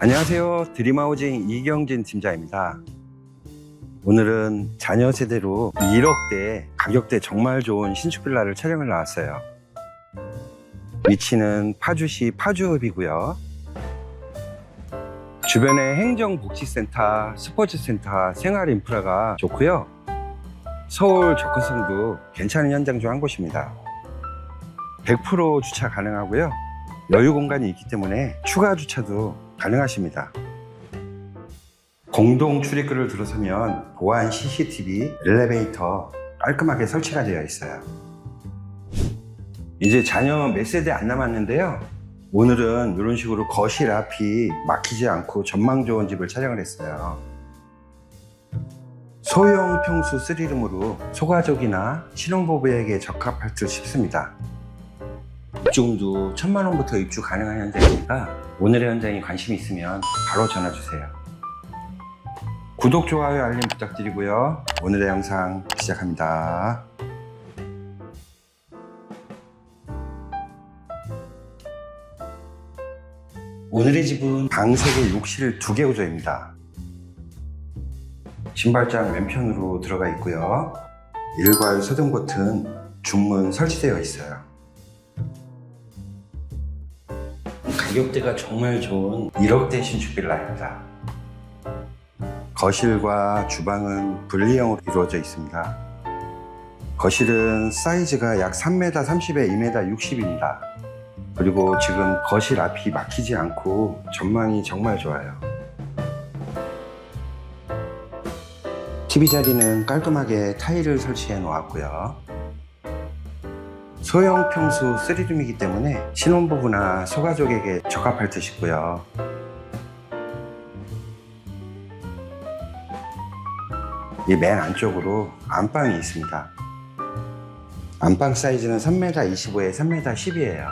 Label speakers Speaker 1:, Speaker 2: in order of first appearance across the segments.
Speaker 1: 안녕하세요. 드림하우징 이경진 팀장입니다. 오늘은 자녀 세대로 1억대 가격대 정말 좋은 신축 빌라를 촬영을 나왔어요. 위치는 파주시 파주읍이고요. 주변에 행정복지센터, 스포츠센터, 생활 인프라가 좋고요. 서울 접근성도 괜찮은 현장 중 한 곳입니다. 100% 주차 가능하고요. 여유 공간이 있기 때문에 추가 주차도 가능하십니다. 공동 출입구를 들어서면 보안 CCTV, 엘리베이터 깔끔하게 설치가 되어 있어요. 이제 자녀 몇 세대 안 남았는데요. 오늘은 이런 식으로 거실 앞이 막히지 않고 전망 좋은 집을 촬영을 했어요. 소형 평수 3룸으로 소가족이나 신혼부부에게 적합할 듯 싶습니다. 입주금도 천만 원부터 입주 가능한 현장이니까 오늘의 현장에 관심 있으면 바로 전화 주세요. 구독, 좋아요, 알림 부탁드리고요. 오늘의 영상 시작합니다. 오늘의 집은 방 3개, 욕실 2개 구조입니다. 신발장 왼편으로 들어가 있고요. 일괄 소등 버튼, 중문 설치되어 있어요. 가격대가 정말 좋은 1억대 신축 빌라입니다. 거실과 주방은 분리형으로 이루어져 있습니다. 거실은 사이즈가 약 3m 30에 2m 60입니다. 그리고 지금 거실 앞이 막히지 않고 전망이 정말 좋아요. TV 자리는 깔끔하게 타일을 설치해 놓았고요. 소형 평수 3룸이기 때문에 신혼부부나 소가족에게 적합할 듯 싶고요. 이맨 안쪽으로 안방이 있습니다. 안방 사이즈는 3m 25에 3m 10이에요.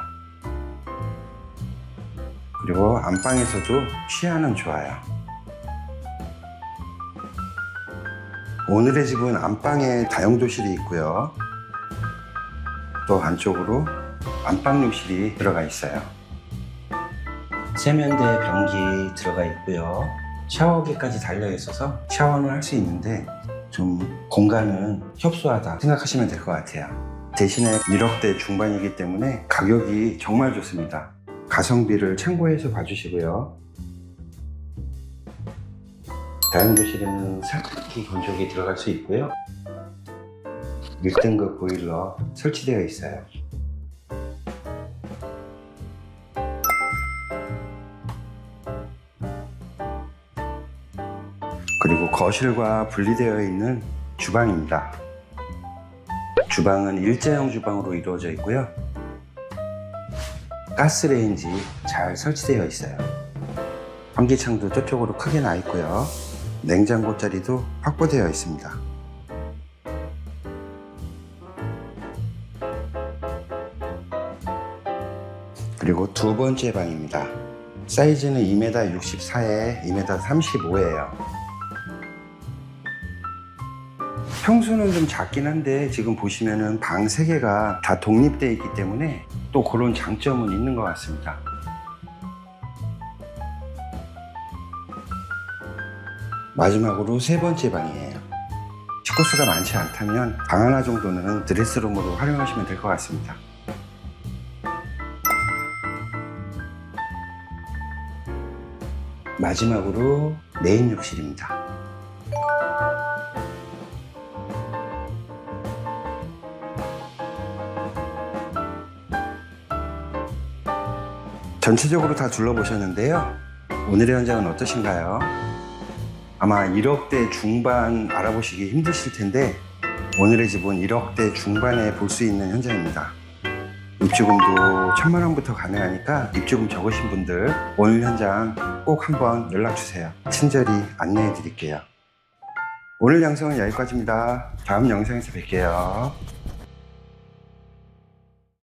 Speaker 1: 그리고 안방에서도 시야는 좋아요. 오늘의 집은 안방에 다용도실이 있고요. 또 안쪽으로 안방욕실이 들어가 있어요. 세면대 변기 들어가 있고요. 샤워기까지 달려 있어서 샤워는 할 수 있는데 좀 공간은 협소하다 생각하시면 될 것 같아요. 대신에 1억대 중반이기 때문에 가격이 정말 좋습니다. 가성비를 참고해서 봐주시고요. 다용도실에는 세탁기 건조기 들어갈 수 있고요. 1등급 보일러 설치되어 있어요. 그리고 거실과 분리되어 있는 주방입니다. 주방은 일자형 주방으로 이루어져 있고요. 가스레인지 잘 설치되어 있어요. 환기창도 저쪽으로 크게 나 있고요. 냉장고 자리도 확보되어 있습니다. 그리고 두 번째 방입니다. 사이즈는 2m 64에 2m 35예요. 평수는 좀 작긴 한데 지금 보시면은 방 3개가 다 독립되어 있기 때문에 또 그런 장점은 있는 것 같습니다. 마지막으로 세 번째 방이에요. 식구수가 많지 않다면 방 하나 정도는 드레스룸으로 활용하시면 될 것 같습니다. 마지막으로 메인 욕실입니다. 전체적으로 다 둘러보셨는데요. 오늘의 현장은 어떠신가요? 아마 1억대 중반 알아보시기 힘드실 텐데 오늘의 집은 1억대 중반에 볼 수 있는 현장입니다. 입주금도 천만 원부터 가능하니까 입주금 적으신 분들 오늘 현장 꼭 한번 연락 주세요. 친절히 안내해 드릴게요. 오늘 영상은 여기까지입니다. 다음 영상에서 뵐게요.